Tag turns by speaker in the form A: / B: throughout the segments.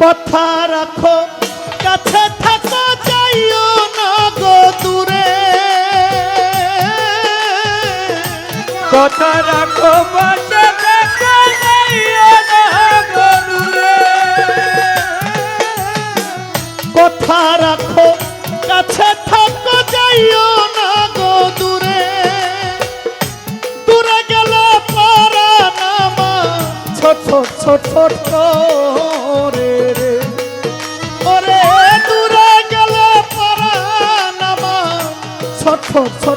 A: কথা রাখো কাছে থাকো চাইও না গো দূরে।
B: কথা রাখো বাস
A: ছোট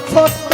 A: ছোট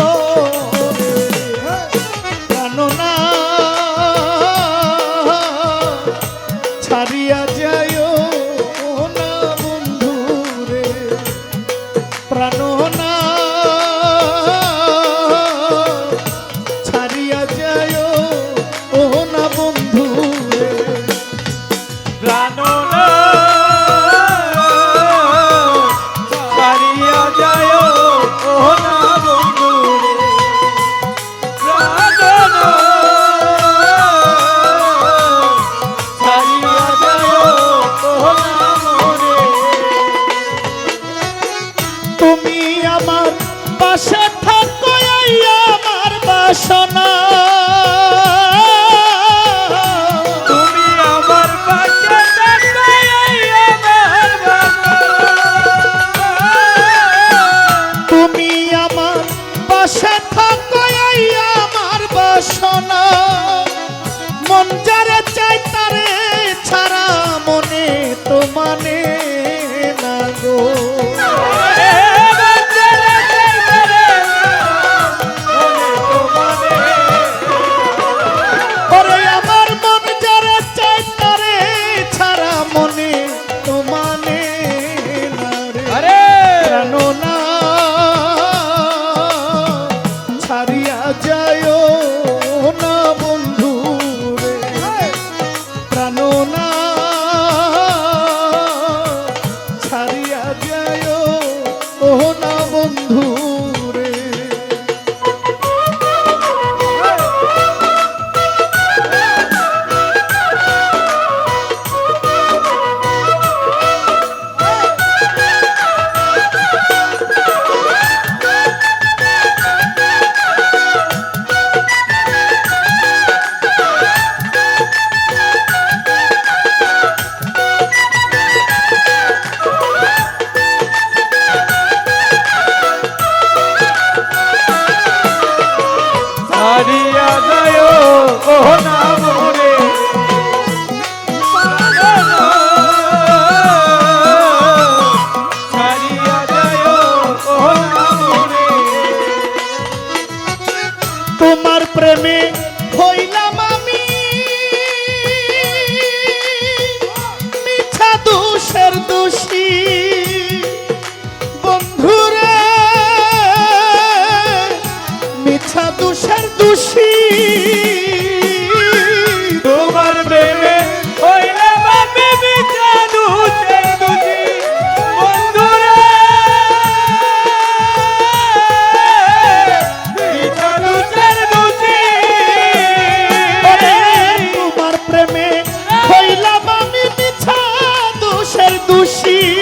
A: দোষী।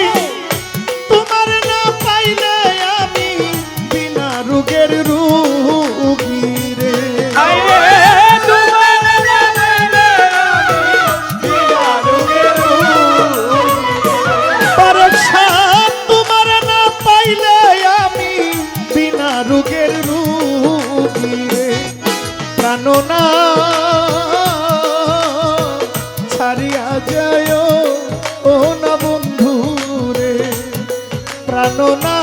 A: জানো না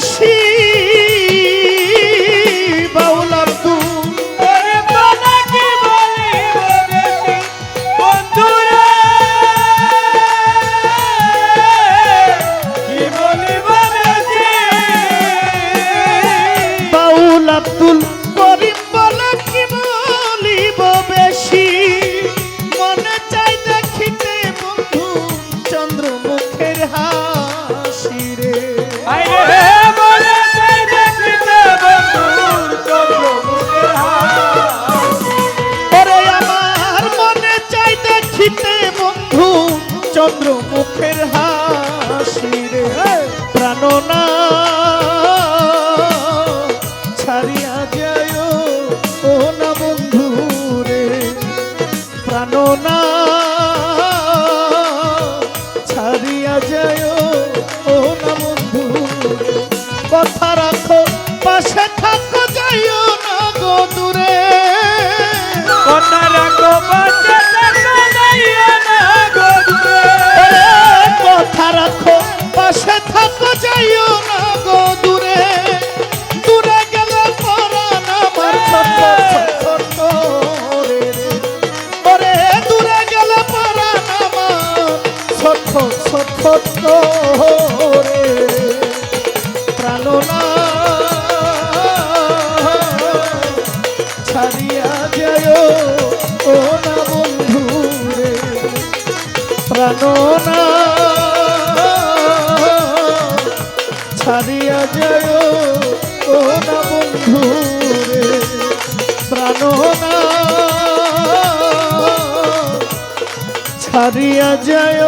A: she দেখিতে বন্ধু, চন্দ্রমুখের হাসি রে প্রাণনা। ছাড়িয়া যায় ও না বন্ধু রে প্রাণনা। ছাড়িয়া যায় ও না বন্ধু কথা রাখো, পাশে থাকো, যাইও। ছোট্ট রে। প্রাণনা ছাড়িয়া যায় ও না বন্ধু রে। প্রাণনা ছাড়িয়া ছাড়িয়া যায়